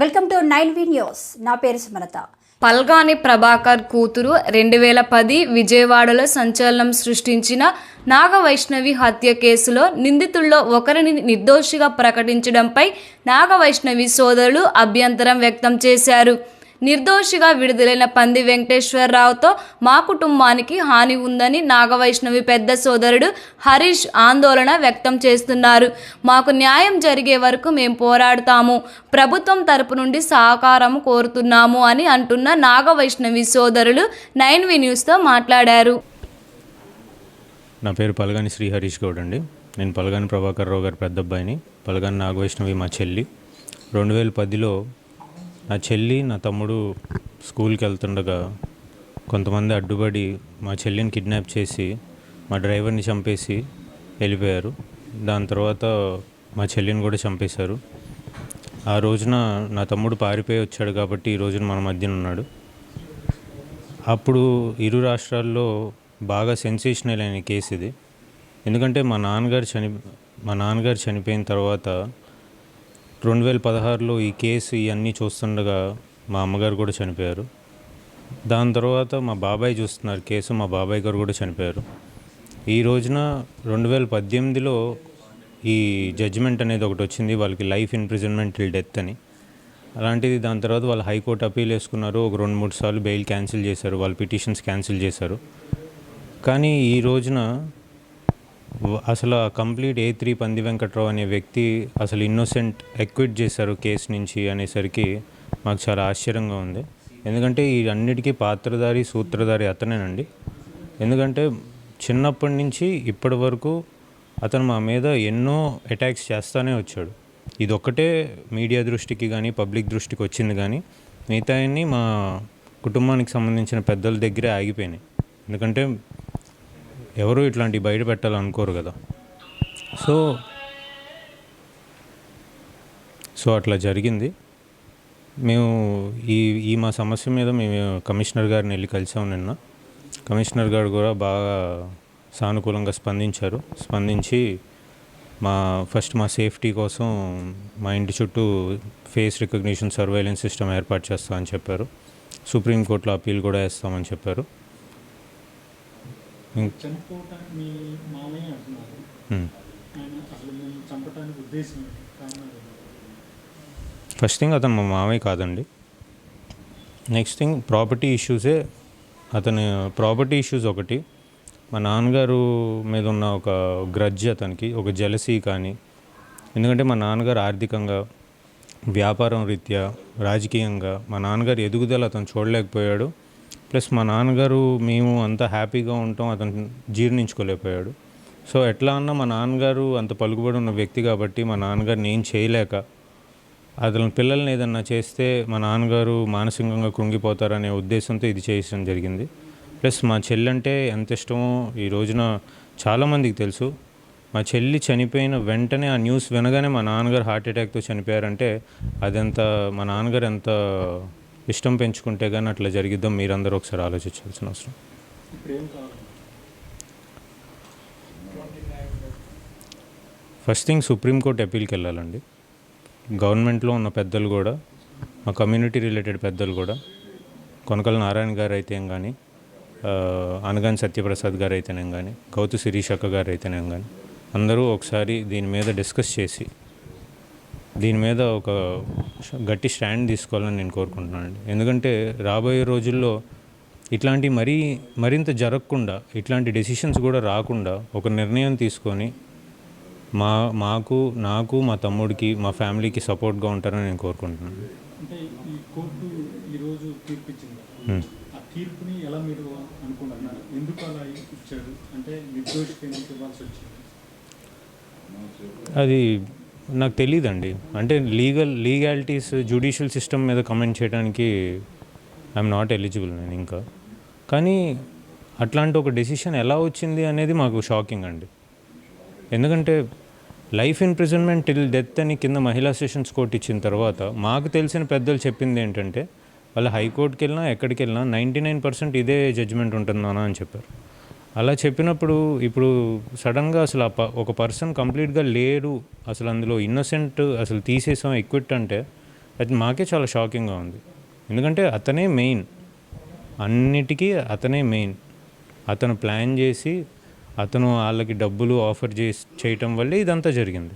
Welcome to nine V news. నా పేరు సుమలత. పల్గాని ప్రభాకర్ కూతురు రెండు వేల పది విజయవాడలో సంచలనం సృష్టించిన నాగవైష్ణవి హత్య కేసులో నిందితుల్లో ఒకరిని నిర్దోషిగా ప్రకటించడంపై నాగవైష్ణవి సోదరులు అభ్యంతరం వ్యక్తం చేశారు. నిర్దోషిగా విడుదలైన పంది వెంకటేశ్వరరావుతో మా కుటుంబానికి హాని ఉందని నాగవైష్ణవి పెద్ద సోదరుడు హరీష్ ఆందోళన వ్యక్తం చేస్తున్నారు. మాకు న్యాయం జరిగే వరకు మేము పోరాడుతాము. ప్రభుత్వం తరపు నుండి సహకారం కోరుతున్నాము అని అంటున్న నాగవైష్ణవి సోదరులు నైన్ వి న్యూస్తో మాట్లాడారు. నా పేరు పలగాని శ్రీ హరీష్ గౌడ్ అండి. నేను పలగాని ప్రభాకర్ రావు గారి పెద్దబ్బాయిని పలగాని నాగవైష్ణవి మా చెల్లి. రెండు వేల పదిలో నా చెల్లి నా తమ్ముడు స్కూల్కి వెళ్తుండగా కొంతమంది అడ్డుపడి మా చెల్లిని కిడ్నాప్ చేసి మా డ్రైవర్ని చంపేసి వెళ్ళిపోయారు. దాని తర్వాత మా చెల్లిని కూడా చంపేశారు. ఆ రోజున నా తమ్ముడు పారిపోయి వచ్చాడు కాబట్టి ఈ రోజున మన మధ్యన ఉన్నాడు. అప్పుడు ఇరు రాష్ట్రాల్లో బాగా సెన్సేషనల్ అయిన కేసు ఇది. ఎందుకంటే మా నాన్నగారు చని మా నాన్నగారు చనిపోయిన తర్వాత రెండు వేల పదహారులో ఈ కేసు ఇవన్నీ చూస్తుండగా మా అమ్మగారు కూడా చనిపోయారు. దాని తర్వాత మా బాబాయ్ చూస్తున్నారు కేసు మా బాబాయ్ గారు కూడా చనిపోయారు. ఈ రోజున రెండు వేల పద్దెనిమిదిలో ఈ జడ్జిమెంట్ అనేది ఒకటి వచ్చింది వాళ్ళకి లైఫ్ ఇంప్రిజన్మెంట్ టిల్ డెత్ అని. అలాంటిది దాని తర్వాత వాళ్ళు హైకోర్టు అప్పీల్ వేసుకున్నారు ఒక రెండు మూడు సార్లు బెయిల్ క్యాన్సిల్ చేశారు వాళ్ళ పిటిషన్స్ క్యాన్సిల్ చేశారు. కానీ ఈ రోజున అసలు ఆ కంప్లీట్ ఏ త్రీ పంది వెంకట్రావు అనే వ్యక్తి అసలు ఇన్నోసెంట్ ఎక్విట్ చేశారు కేసు నుంచి అనేసరికి మాకు చాలా ఆశ్చర్యంగా ఉంది. ఎందుకంటే ఈ అన్నిటికీ పాత్రధారి సూత్రధారి అతనేనండి. ఎందుకంటే చిన్నప్పటి నుంచి ఇప్పటి వరకు అతను మా మీద ఎన్నో అటాక్స్ చేస్తూనే వచ్చాడు. ఇది ఒక్కటే మీడియా దృష్టికి కానీ పబ్లిక్ దృష్టికి వచ్చింది కానీ మిగతాయన్ని మా కుటుంబానికి సంబంధించిన పెద్దల దగ్గరే ఆగిపోయినాయి. ఎందుకంటే ఎవరు ఇట్లాంటి బయట పెట్టాలనుకోరు కదా. సో సో అట్లా జరిగింది. మేము ఈ ఈ మా సమస్య మీద మేము కమిషనర్ గారిని వెళ్ళి కలిసాం నిన్న. కమిషనర్ గారు కూడా బాగా సానుకూలంగా స్పందించారు. స్పందించి మా ఫస్ట్ మా సేఫ్టీ కోసం మా ఇంటి చుట్టూ ఫేస్ రికగ్నిషన్ సర్వైలెన్స్ సిస్టమ్ ఏర్పాటు చేస్తామని చెప్పారు. సుప్రీంకోర్టులో అప్పీల్ కూడా వేస్తామని చెప్పారు. చనిపోవటానికి మామయ్య అంటున్నారు. అసలు ఉద్దేశం? ఫస్ట్ థింగ్ అతను మా మామయ్య కాదండి. నెక్స్ట్ థింగ్ ప్రాపర్టీ ఇష్యూసే అతని ప్రాపర్టీ ఇష్యూస్ ఒకటి. మా నాన్నగారు మీద ఉన్న ఒక గ్రడ్జ్ అతనికి ఒక జలసీ కానీ. ఎందుకంటే మా నాన్నగారు ఆర్థికంగా వ్యాపారం రీత్యా రాజకీయంగా మా నాన్నగారు ఎదుగుదల అతను చూడలేకపోయాడు. ప్లస్ మా నాన్నగారు మేము అంత హ్యాపీగా ఉంటాం అతను జీర్ణించుకోలేకపోయాడు. సో ఎట్లా అన్నా మా నాన్నగారు అంత పలుకుబడి ఉన్న వ్యక్తి కాబట్టి మా నాన్నగారు నేను చేయలేక అతని పిల్లల్ని ఏదన్నా చేస్తే మా నాన్నగారు మానసికంగా కృంగిపోతారనే ఉద్దేశంతో ఇది చేయడం జరిగింది. ప్లస్ మా చెల్లి అంటే ఎంత ఇష్టమో ఈ రోజున చాలామందికి తెలుసు. మా చెల్లి చనిపోయిన వెంటనే ఆ న్యూస్ వినగానే మా నాన్నగారు హార్ట్ అటాక్తో చనిపోయారంటే అదంత మా నాన్నగారు ఎంత ఇష్టం పెంచుకుంటే కానీ అట్లా జరిగిద్దాం మీరందరూ ఒకసారి ఆలోచించాల్సిన అవసరం. ఫస్ట్ థింగ్ సుప్రీంకోర్టు అప్పీల్కి వెళ్ళాలండి. గవర్నమెంట్లో ఉన్న పెద్దలు కూడా మా కమ్యూనిటీ రిలేటెడ్ పెద్దలు కూడా కొనకల నారాయణ గారు అయితేం కానీ అనగాని సత్యప్రసాద్ గారు అయితేనేం కానీ గౌతు శిరీష్ అక్క గారు అయితేనేం కానీ అందరూ ఒకసారి దీని మీద డిస్కస్ చేసి దీని మీద ఒక గట్టి స్టాండ్ తీసుకోవాలని నేను కోరుకుంటున్నానండి ఎందుకంటే రాబోయే రోజుల్లో ఇట్లాంటి మరీ మరింత జరగకుండా ఇట్లాంటి డెసిషన్స్ కూడా రాకుండా ఒక నిర్ణయం తీసుకొని మా మాకు నాకు మా తమ్ముడికి మా ఫ్యామిలీకి సపోర్ట్గా ఉంటారని నేను కోరుకుంటున్నాను. అది నాకు తెలియదండి అంటే లీగల్ లీగాలిటీస్ జ్యుడిషియల్ సిస్టమ్ మీద కమెంట్ చేయడానికి ఐఎమ్ నాట్ ఎలిజిబుల్ నేను ఇంకా. కానీ అట్లాంటి ఒక డెసిషన్ ఎలా వచ్చింది అనేది మాకు షాకింగ్ అండి. ఎందుకంటే లైఫ్ ఇంప్రిజన్మెంట్ టిల్ డెత్ అని కింద మహిళా సెషన్స్ కోర్ట్ ఇచ్చిన తర్వాత మాకు తెలిసిన పెద్దలు చెప్పింది ఏంటంటే వాళ్ళు హైకోర్టుకి వెళ్ళినా ఎక్కడికి వెళ్ళినా నైంటీ నైన్ పర్సెంట్ ఇదే జడ్జిమెంట్ ఉంటుందానా అని చెప్పారు. అలా చెప్పినప్పుడు ఇప్పుడు సడన్గా అసలు ఆ ప- ఒక పర్సన్ కంప్లీట్గా లేరు అసలు అందులో ఇన్నోసెంట్ అసలు తీసేసాం ఎక్విట్ అంటే అది మాకే చాలా షాకింగ్గా ఉంది. ఎందుకంటే అతనే మెయిన్. అన్నిటికీ అతనే మెయిన్. అతను ప్లాన్ చేసి అతను వాళ్ళకి డబ్బులు ఆఫర్ చేసి చేయటం వల్లే ఇదంతా జరిగింది.